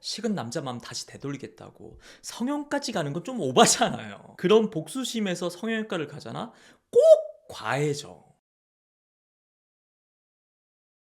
식은 남자 마음 다시 되돌리겠다고 성형까지 가는 건 좀 오바잖아요. 그런 복수심에서 성형외과를 가잖아? 꼭 과해져.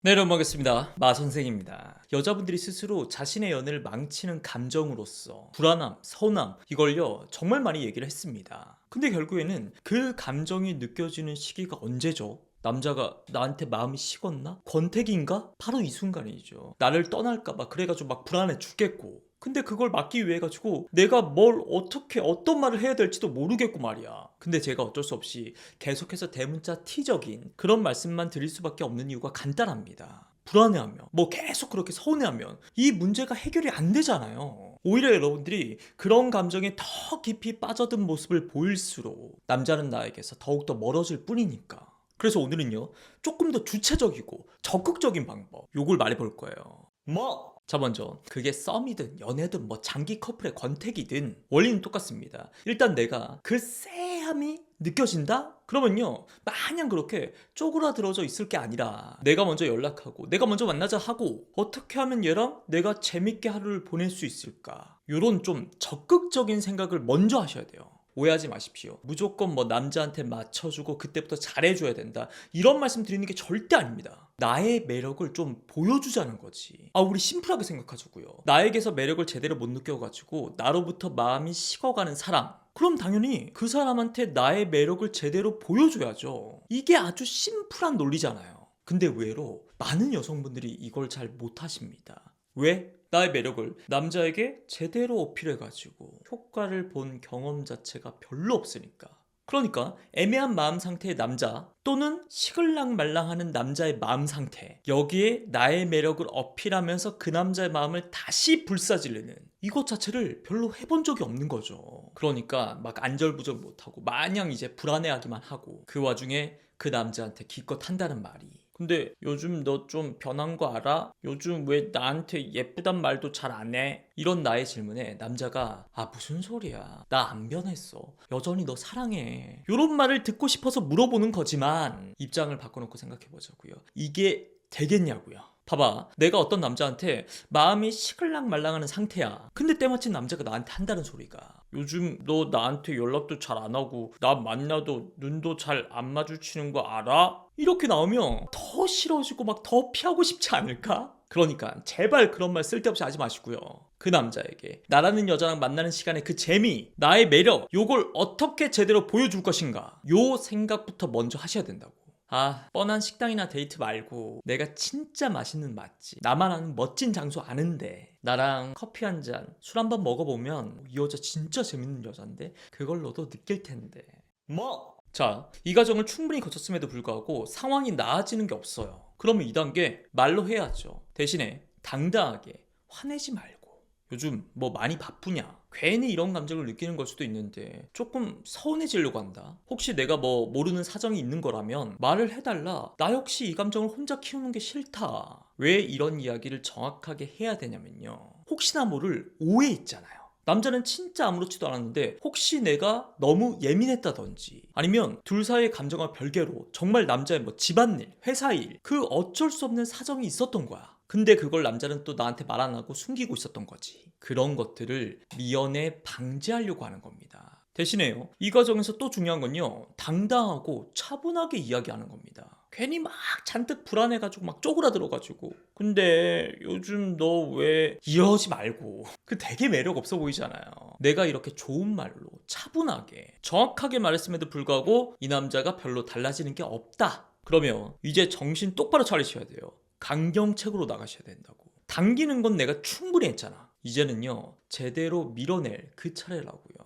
네, 여러분 반갑습니다. 마 선생입니다. 여자분들이 스스로 자신의 연애를 망치는 감정으로서 불안함, 서운함 이걸요 정말 많이 얘기를 했습니다. 근데 결국에는 그 감정이 느껴지는 시기가 언제죠? 남자가 나한테 마음이 식었나? 권태기인가? 바로 이 순간이죠. 나를 떠날까봐 그래가지고 막 불안해 죽겠고. 근데 그걸 막기 위해 가지고 내가 뭘 어떻게 어떤 말을 해야 될지도 모르겠고 말이야. 근데 제가 어쩔 수 없이 계속해서 대문자 T적인 그런 말씀만 드릴 수밖에 없는 이유가 간단합니다. 불안해하면 뭐 계속 그렇게 서운해하면 이 문제가 해결이 안 되잖아요. 오히려 여러분들이 그런 감정에 더 깊이 빠져든 모습을 보일수록 남자는 나에게서 더욱더 멀어질 뿐이니까. 그래서 오늘은요 조금 더 주체적이고 적극적인 방법 요걸 말해볼 거예요. 뭐? 자 먼저 그게 썸이든 연애든 뭐 장기 커플의 권태기든 원리는 똑같습니다. 일단 내가 그 쎄함이 느껴진다? 그러면요 마냥 그렇게 쪼그라들어져 있을 게 아니라 내가 먼저 연락하고 내가 먼저 만나자 하고 어떻게 하면 얘랑 내가 재밌게 하루를 보낼 수 있을까 요런 좀 적극적인 생각을 먼저 하셔야 돼요. 오해하지 마십시오. 무조건 뭐 남자한테 맞춰주고 그때부터 잘해줘야 된다. 이런 말씀 드리는 게 절대 아닙니다. 나의 매력을 좀 보여주자는 거지. 아, 우리 심플하게 생각하자고요. 나에게서 매력을 제대로 못 느껴가지고 나로부터 마음이 식어가는 사람. 그럼 당연히 그 사람한테 나의 매력을 제대로 보여줘야죠. 이게 아주 심플한 논리잖아요. 근데 의외로 많은 여성분들이 이걸 잘 못하십니다. 왜? 나의 매력을 남자에게 제대로 어필해가지고 효과를 본 경험 자체가 별로 없으니까. 그러니까 애매한 마음 상태의 남자 또는 시글랑 말랑하는 남자의 마음 상태 여기에 나의 매력을 어필하면서 그 남자의 마음을 다시 불사지르는 이것 자체를 별로 해본 적이 없는 거죠. 그러니까 막 안절부절 못하고 마냥 이제 불안해하기만 하고 그 와중에 그 남자한테 기껏 한다는 말이 근데 요즘 너 좀 변한 거 알아? 요즘 왜 나한테 예쁘단 말도 잘 안 해? 이런 나의 질문에 남자가 아 무슨 소리야? 나 안 변했어. 여전히 너 사랑해. 요런 말을 듣고 싶어서 물어보는 거지만 입장을 바꿔놓고 생각해 보자고요. 이게 되겠냐고요 봐봐 내가 어떤 남자한테 마음이 시글랑말랑하는 상태야 근데 때마침 남자가 나한테 한다는 소리가 요즘 너 나한테 연락도 잘 안 하고 나 만나도 눈도 잘 안 마주치는 거 알아? 이렇게 나오면 더 싫어지고 막 더 피하고 싶지 않을까? 그러니까 제발 그런 말 쓸데없이 하지 마시고요. 그 남자에게 나라는 여자랑 만나는 시간에 그 재미, 나의 매력, 요걸 어떻게 제대로 보여줄 것인가? 요 생각부터 먼저 하셔야 된다고. 아, 뻔한 식당이나 데이트 말고 내가 진짜 맛있는 맛집, 나만 아는 멋진 장소 아는데 나랑 커피 한 잔, 술 한 번 먹어보면 이 여자 진짜 재밌는 여잔데 그걸 너도 느낄 텐데. 뭐? 자, 이 과정을 충분히 거쳤음에도 불구하고 상황이 나아지는 게 없어요. 그러면 2단계 말로 해야죠. 대신에 당당하게 화내지 말고 요즘 뭐 많이 바쁘냐? 괜히 이런 감정을 느끼는 걸 수도 있는데 조금 서운해지려고 한다. 혹시 내가 뭐 모르는 사정이 있는 거라면 말을 해달라. 나 역시 이 감정을 혼자 키우는 게 싫다. 왜 이런 이야기를 정확하게 해야 되냐면요. 혹시나 모를 오해 있잖아요. 남자는 진짜 아무렇지도 않았는데 혹시 내가 너무 예민했다든지 아니면 둘 사이의 감정과 별개로 정말 남자의 뭐 집안일, 회사일 그 어쩔 수 없는 사정이 있었던 거야. 근데 그걸 남자는 또 나한테 말 안 하고 숨기고 있었던 거지. 그런 것들을 미연에 방지하려고 하는 겁니다. 대신에요. 이 과정에서 또 중요한 건요. 당당하고 차분하게 이야기하는 겁니다. 괜히 막 잔뜩 불안해가지고 막 쪼그라들어가지고 근데 요즘 너 왜 이러지 말고 그 되게 매력 없어 보이잖아요. 내가 이렇게 좋은 말로 차분하게 정확하게 말했음에도 불구하고 이 남자가 별로 달라지는 게 없다. 그러면 이제 정신 똑바로 차리셔야 돼요. 강경책으로 나가셔야 된다고. 당기는 건 내가 충분히 했잖아. 이제는요, 제대로 밀어낼 그 차례라고요.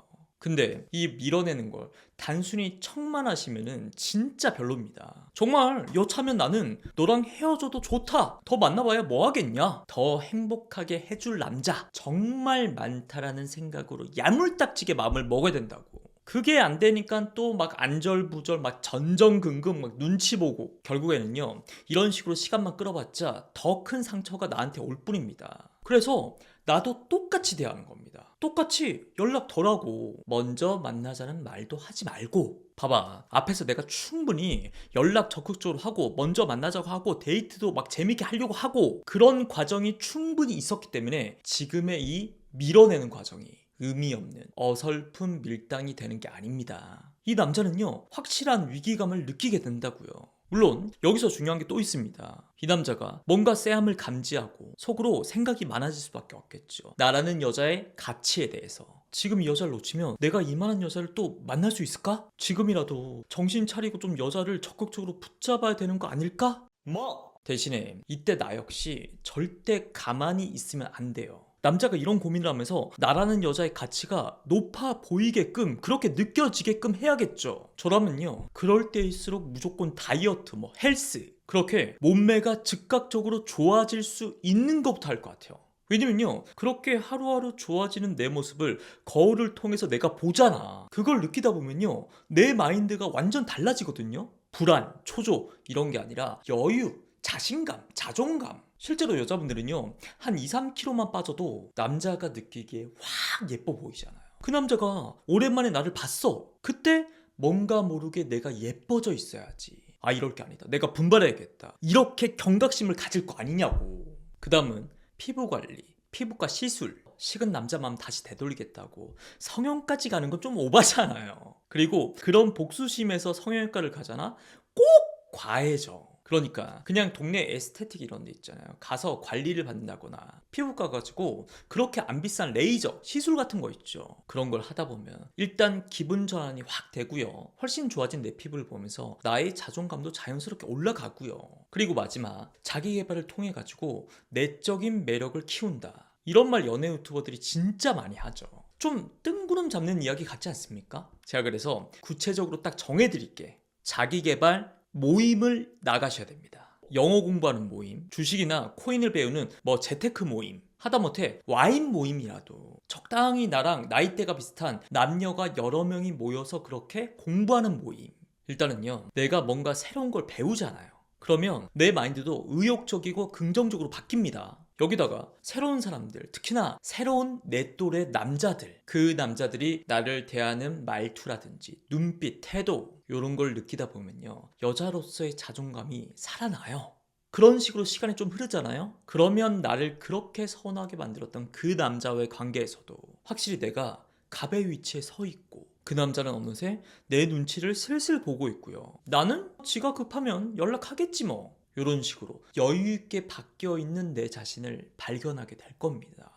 근데 이 밀어내는 걸 단순히 척만 하시면은 진짜 별로입니다. 정말 여차면 나는 너랑 헤어져도 좋다. 더 만나봐야 뭐 하겠냐? 더 행복하게 해줄 남자 정말 많다라는 생각으로 야물딱지게 마음을 먹어야 된다고. 그게 안 되니까 또 막 안절부절 막 전전긍긍 막 눈치 보고 결국에는요 이런 식으로 시간만 끌어봤자 더 큰 상처가 나한테 올 뿐입니다. 그래서 나도 똑같이 대하는 겁니다. 똑같이 연락 덜 하고 먼저 만나자는 말도 하지 말고 봐봐 앞에서 내가 충분히 연락 적극적으로 하고 먼저 만나자고 하고 데이트도 막 재밌게 하려고 하고 그런 과정이 충분히 있었기 때문에 지금의 이 밀어내는 과정이 의미 없는 어설픈 밀당이 되는 게 아닙니다. 이 남자는요 확실한 위기감을 느끼게 된다고요. 물론 여기서 중요한 게 또 있습니다. 이 남자가 뭔가 쎄함을 감지하고 속으로 생각이 많아질 수밖에 없겠죠. 나라는 여자의 가치에 대해서. 지금 이 여자를 놓치면 내가 이만한 여자를 또 만날 수 있을까? 지금이라도 정신 차리고 좀 여자를 적극적으로 붙잡아야 되는 거 아닐까? 뭐? 대신에 이때 나 역시 절대 가만히 있으면 안 돼요. 남자가 이런 고민을 하면서 나라는 여자의 가치가 높아 보이게끔 그렇게 느껴지게끔 해야겠죠. 저라면요. 그럴 때일수록 무조건 다이어트, 뭐 헬스 그렇게 몸매가 즉각적으로 좋아질 수 있는 것부터 할 것 같아요. 왜냐면요. 그렇게 하루하루 좋아지는 내 모습을 거울을 통해서 내가 보잖아. 그걸 느끼다 보면요. 내 마인드가 완전 달라지거든요. 불안, 초조 이런 게 아니라 여유, 자신감, 자존감. 실제로 여자분들은요, 한 2, 3kg만 빠져도 남자가 느끼기에 확 예뻐 보이잖아요. 그 남자가 오랜만에 나를 봤어. 그때 뭔가 모르게 내가 예뻐져 있어야지. 아, 이럴 게 아니다. 내가 분발해야겠다. 이렇게 경각심을 가질 거 아니냐고. 그 다음은 피부 관리, 피부과 시술. 식은 남자 마음 다시 되돌리겠다고 성형까지 가는 건 좀 오바잖아요. 그리고 그런 복수심에서 성형외과를 가잖아? 꼭 과해져. 그러니까 그냥 동네 에스테틱 이런 데 있잖아요. 가서 관리를 받는다거나 피부과 가지고 그렇게 안 비싼 레이저, 시술 같은 거 있죠. 그런 걸 하다 보면 일단 기분 전환이 확 되고요. 훨씬 좋아진 내 피부를 보면서 나의 자존감도 자연스럽게 올라가고요. 그리고 마지막 자기 개발을 통해 가지고 내적인 매력을 키운다. 이런 말 연애 유튜버들이 진짜 많이 하죠. 좀 뜬구름 잡는 이야기 같지 않습니까? 제가 그래서 구체적으로 딱 정해드릴게. 자기 개발 모임을 나가셔야 됩니다. 영어 공부하는 모임, 주식이나 코인을 배우는 뭐 재테크 모임, 하다못해 와인 모임이라도 적당히 나랑 나이대가 비슷한 남녀가 여러 명이 모여서 그렇게 공부하는 모임. 일단은요, 내가 뭔가 새로운 걸 배우잖아요. 그러면 내 마인드도 의욕적이고 긍정적으로 바뀝니다. 여기다가 새로운 사람들, 특히나 새로운 내 또래 남자들, 그 남자들이 나를 대하는 말투라든지 눈빛, 태도 이런 걸 느끼다 보면요. 여자로서의 자존감이 살아나요. 그런 식으로 시간이 좀 흐르잖아요. 그러면 나를 그렇게 서운하게 만들었던 그 남자와의 관계에서도 확실히 내가 갑의 위치에 서 있고 그 남자는 어느새 내 눈치를 슬슬 보고 있고요. 나는 지가 급하면 연락하겠지 뭐. 이런 식으로 여유 있게 바뀌어 있는 내 자신을 발견하게 될 겁니다.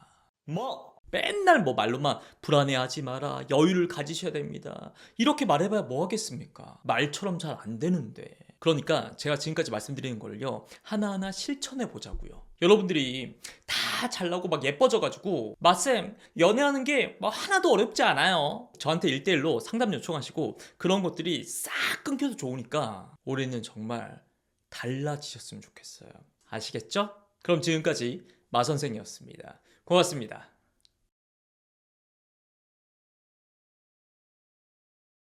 뭐 맨날 뭐 말로만 불안해하지 마라 여유를 가지셔야 됩니다. 이렇게 말해봐야 뭐 하겠습니까? 말처럼 잘 안 되는데. 그러니까 제가 지금까지 말씀드리는 걸요 하나하나 실천해 보자고요. 여러분들이 다 잘나고 막 예뻐져가지고 마쌤 연애하는 게 뭐 하나도 어렵지 않아요. 저한테 1대1로 상담 요청하시고 그런 것들이 싹 끊겨도 좋으니까 올해는 정말 달라지셨으면 좋겠어요. 아시겠죠? 그럼 지금까지 마 선생이었습니다. 고맙습니다.